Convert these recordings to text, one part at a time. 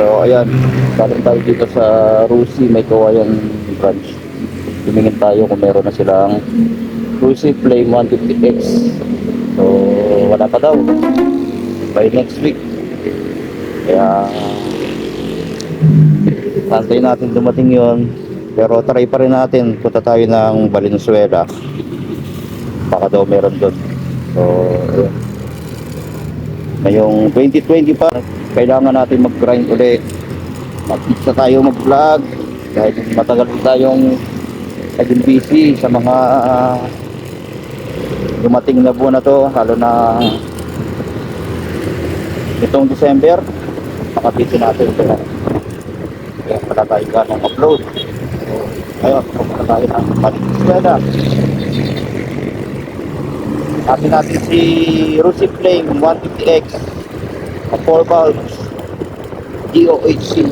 So, ayan. Galing tayo dito sa Rusi, may kawayan branch. Tumingin tayo kung meron na silang Rusi Flame 150X. So, wala pa daw. By next week. Kaya, Antay natin dumating yon pero try pa rin natin punta tayo ng Valenzuela baka daw meron doon so yun. ngayong 2020 pa kailangan natin mag grind ulit mag-isa tayo mag vlog dahil matagal tayong naging busy sa mga ah, dumating na buwan na to lalo na itong December makapisi natin kaya kaya wala tayo ganong upload. So, ngayon, pupunta tayo ng Valenzuela. Natin natin si Rusi Flame 150X na 4 valves DOHC.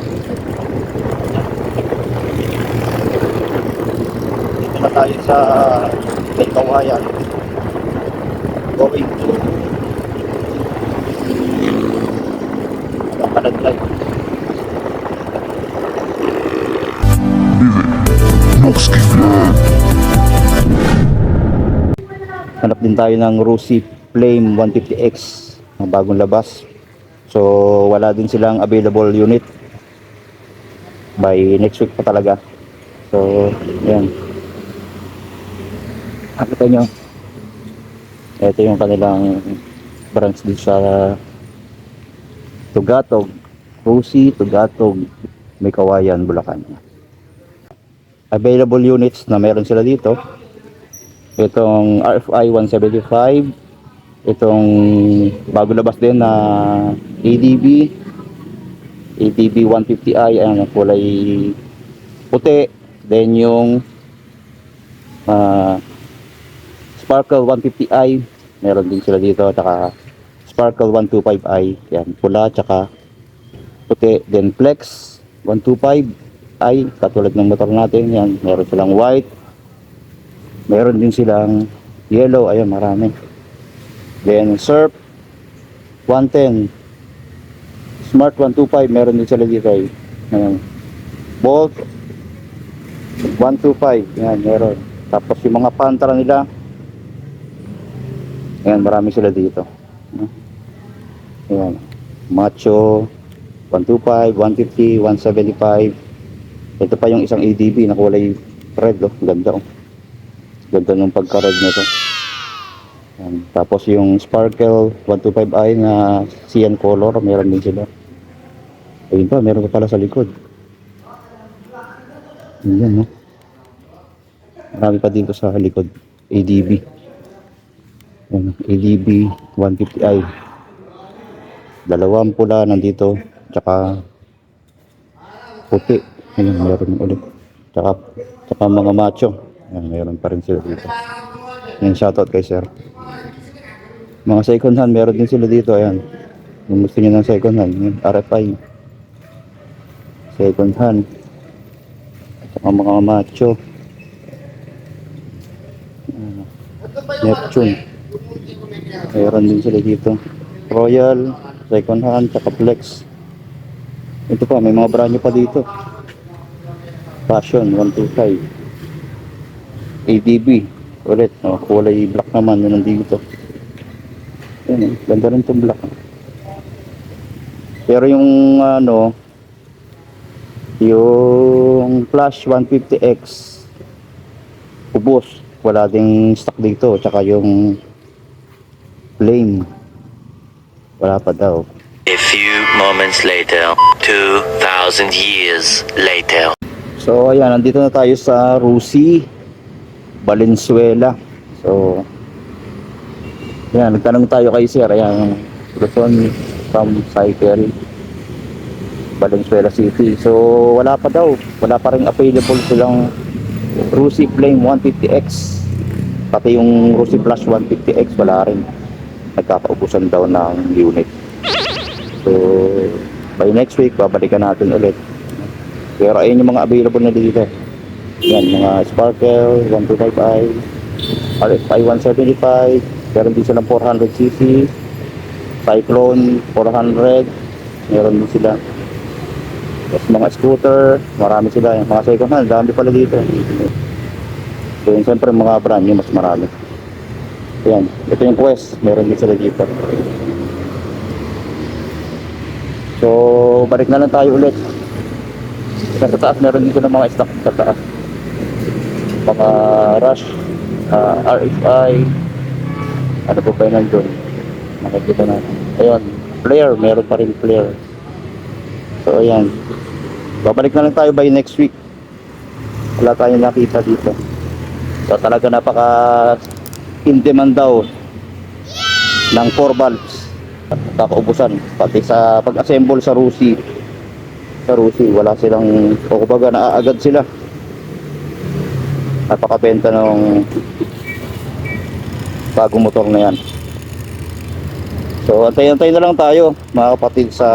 Dito na tayo sa Kawayan. Going to Kapadaglag. Hanap din tayo ng Rusi Flame 150X na bagong labas. So wala din silang available unit by next week pa talaga. So yan. Nakita nyo. Ito yung kanilang branch din sa Tugatog. Rusi, Tugatog, may Bulacan. Available units na meron sila dito itong RFI 175 itong bago labas din na ADB ADB 150i ayan ang kulay puti. Then yung ah, Sparkle 150i meron din sila dito. Tsaka Sparkle 125i yan pula tsaka puti. Then Flex 125i katulad ng motor natin yan meron silang white. Meron din silang yellow ayun marami then surf 110 smart 125 meron din sila dito ay ayun bolt 125 yan meron. Tapos yung mga pantara nila. Ayan marami sila dito. Ayan. Macho 125 150 175 ito pa yung isang ADB na kulay red oh. Ganda oh. Ganda ng pagka-red nito. Tapos yung Sparkle 125i na cyan color, meron din sila. Ayun pa, meron pa pala sa likod. Yan, no? Marami pa dito sa likod. ADB. Yan, ADB 150i. Dalawang pula nandito. Tsaka puti. Ayun, meron ulit. Tsaka, tsaka mga macho. Yan, meron pa rin sila dito. Yan, shoutout kay sir. Mga second hand, meron din sila dito. Ayan. Kung gusto nyo ng second hand, yan, RFI. Second hand. Saka mga macho. Ayan. Neptune. Meron din sila dito. Royal, second hand, saka flex. Ito pa, may mga brand pa dito. Passion, 125. ADB ulit no? kulay black naman yun nandito yun eh, ganda rin itong black. Pero yung ano yung flash 150x ubos. Wala ding stock dito. Tsaka yung flame wala pa daw. A few moments later, 2,000 years later. So ayan, nandito na tayo sa Rusi, Valenzuela. So ayan, nagtanong tayo kay Sir, ayan, Luzon from Cycle, Valenzuela City. So wala pa daw, wala pa rin available silang Rusi Flame 150X. Pati yung Rusi Flash 150X, wala rin. Nagkakaubusan daw ng unit. So by next week, babalikan natin ulit. Pero ayun yung mga available na dito. Yan, mga Sparkle, 125i, RFI 175, meron din silang 400cc, Cyclone 400, meron din sila. Tapos mga scooter, marami sila. Yung mga second hand, dami pala dito. So yun, siyempre mga brand new, mas marami. Ayan, ito yung quest, meron din sila dito. So, balik na lang tayo ulit. Sa taas, meron dito ng mga stock sa taas. Mga rush, ah, RFI, ano po ba yun nandun? Nakikita natin. Ayun, player, meron pa rin player. So, ayan. Babalik na lang tayo by next week. Wala tayong nakita dito. So, talaga napaka in demand daw ng 4 valves kakaubusan pati sa pag-assemble sa Rusi sa Rusi wala silang o kumbaga naaagad sila napakabenta ng bagong motor na yan. So antay-antay na lang tayo mga kapatid sa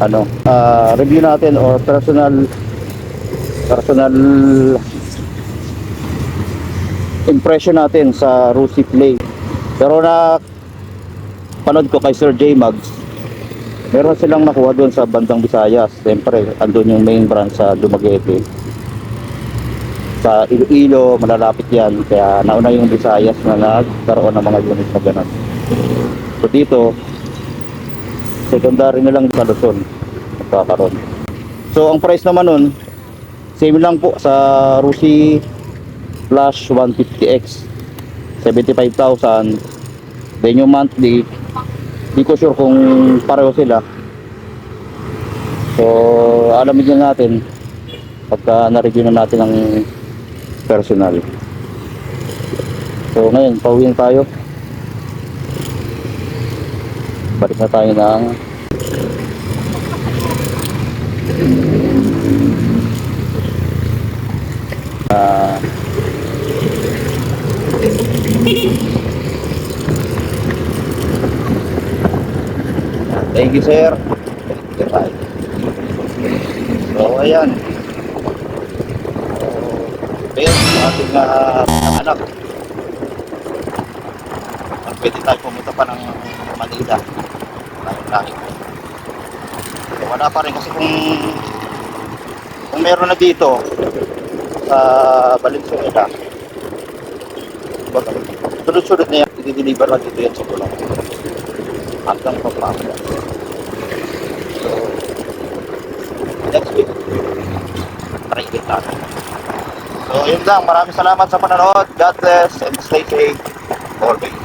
ano ah, review natin or personal personal impression natin sa Rusi Play. Pero na panood ko kay Sir J Mags meron silang nakuha doon sa bandang Visayas. Siyempre andun yung main branch sa Dumaguete sa Iloilo malalapit yan. Kaya nauna yung Visayas na nagkaroon ng mga unit na ganun. So dito secondary na lang sa Luzon magkakaroon so ang price naman nun same lang po sa Rusi Flash 150X 75,000 then yung monthly di ko sure kung pareho sila. So alamin din natin pagka na-review na natin ang personal so ngayon pauwi na tayo balik na tayo ng ah Thank you, sir. So, ayan. Ayun, ang ating uh, anak. At pwede tayo pumunta pa ng Manila. Tayong lahi. So, wala pa rin kasi kung kung meron na dito sa Valenzuela sunod-sunod na yan, i-deliver lang dito yan sa Pulang hanggang Pampanga. So, next week, try it natin. So, yun lang. Maraming salamat sa panonood. God bless and stay safe always.